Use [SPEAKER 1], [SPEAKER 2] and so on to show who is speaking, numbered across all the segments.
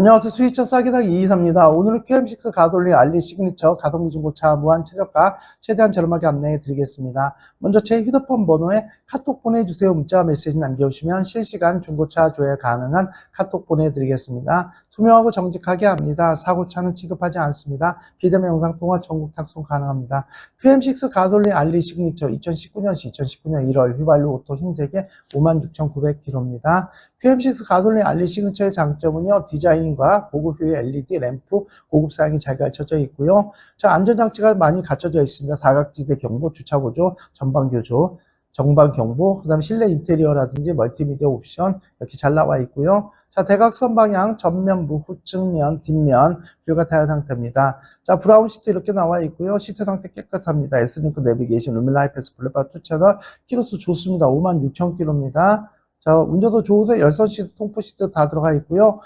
[SPEAKER 1] 안녕하세요. 스위처 싸기닥 이이사입니다. 오늘은 QM6 가솔린 알리 시그니처 가성비 중고차 무한 최저가 최대한 저렴하게 안내해 드리겠습니다. 먼저 제 휴대폰 번호에 카톡 보내주세요. 문자 메시지 남겨주시면 실시간 중고차 조회 가능한 카톡 보내드리겠습니다. 투명하고 정직하게 합니다. 사고차는 취급하지 않습니다. 비대면 영상 통화 전국 탁송 가능합니다. QM6 가솔린 알리 시그니처 2019년시 2019년 1월 휘발유 오토 흰색에 56,900km입니다. QM6 가솔린 알리 시그니처의 장점은요, 디자인 과 고급 효율 LED 램프, 고급 사양이 잘 갖춰져 있고요. 자, 안전장치가 많이 갖춰져 있습니다. 사각지대 경보, 주차 보조, 전방 교조, 정방 경보, 그 다음에 실내 인테리어라든지 멀티미디어 옵션 이렇게 잘 나와 있고요. 자, 대각선 방향, 전면부, 후측면, 뒷면, 뷰가 타이어 상태입니다. 자, 브라운 시트 이렇게 나와 있고요. 시트 상태 깨끗합니다. S링크 내비게이션, 루밀라 하이패스, 블랙바 투 채널, 키로수 좋습니다. 56,000km입니다. 자, 운전도 좋으세요. 열선 시트, 통풍 시트 다 들어가 있고요.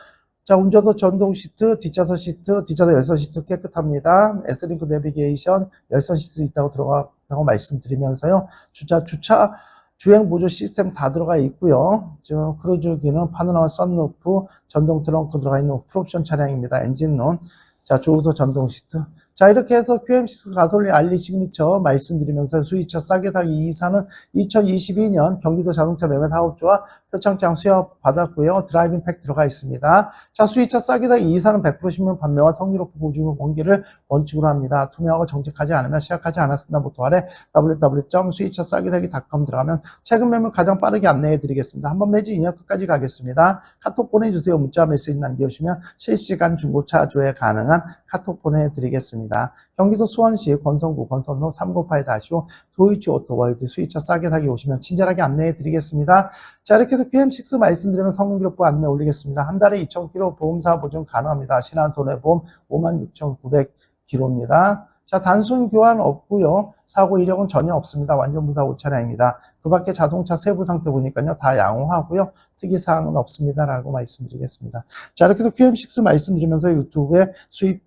[SPEAKER 1] 자, 운전도 전동 시트, 뒷좌석 시트, 뒷좌석 열선 시트 깨끗합니다. S링크 내비게이션, 열선 시트 있다고 들어가고 말씀드리면서요. 주차, 주차, 주행 보조 시스템 다 들어가 있고요. 저 크루즈기는 파노라마 썬루프, 전동 트렁크 들어가 있는 풀옵션 차량입니다. 엔진룸, 자, 조우소 전동 시트. 자, 이렇게 해서 QM6 가솔린 알리 시그니처 말씀드리면서 수위차 싸게 사기 2사는 2022년 경기도 자동차 매매 사업주와 표창장 수협 받았고요. 드라이빙 팩 들어가 있습니다. 자, 수위차 싸게 사기 2사는 100% 신문 판매와 성의롭고 보증 공개를 원칙으로 합니다. 투명하고 정직하지 않으면 시작하지 않았습니다. 모토 아래 www.수위차싸기사기.com 들어가면 최근 매물 가장 빠르게 안내해 드리겠습니다. 한번 매지 2년 끝까지 가겠습니다. 카톡 보내주세요. 문자 메시지 남겨주시면 실시간 중고차 조회 가능한 카톡 보내드리겠습니다. 경기도 수원시 권성구 권선로 398-5 도이치 오토월드 수입차 싸게 사기 오시면 친절하게 안내해 드리겠습니다. 자 이렇게 해서 QM6 말씀드리면 성공기록부 안내 올리겠습니다. 한 달에 2,000km 보험사 보증 가능합니다. 신한 손해보험 56,900km입니다. 자 단순 교환 없고요. 사고 이력은 전혀 없습니다. 완전 무사고 차량입니다. 그 밖에 자동차 세부 상태 보니까요. 다 양호하고요. 특이사항은 없습니다. 라고 말씀드리겠습니다. 자 이렇게 해서 QM6 말씀드리면서 유튜브에 수입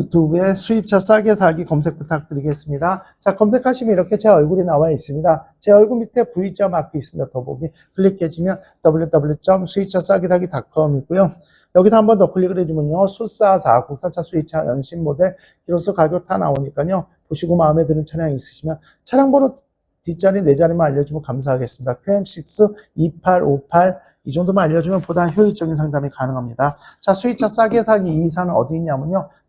[SPEAKER 1] 유튜브에 수입차 싸게 사기 검색 부탁드리겠습니다. 자, 검색하시면 이렇게 제 얼굴이 나와 있습니다. 제 얼굴 밑에 V자 마크 있습니다. 더보기 클릭해주면 www.수입차 싸게 사기.com 이고요. 여기다 한번 더 클릭을 해주면요. 수사사 국산차 수입차 연신 모델 기로수 가격 다 나오니까요. 보시고 마음에 드는 차량 있으시면 차량 번호 뒷자리 네 자리만 알려주면 감사하겠습니다. QM6 2858 이 정도만 알려주면 보다 효율적인 상담이 가능합니다. 자, 수입차 싸게 사기 이 사는 어디 있냐면요.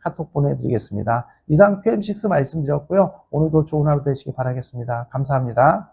[SPEAKER 1] 카톡 보내드리겠습니다. 이상 QM6 말씀드렸고요. 오늘도 좋은 하루 되시기 바라겠습니다. 감사합니다.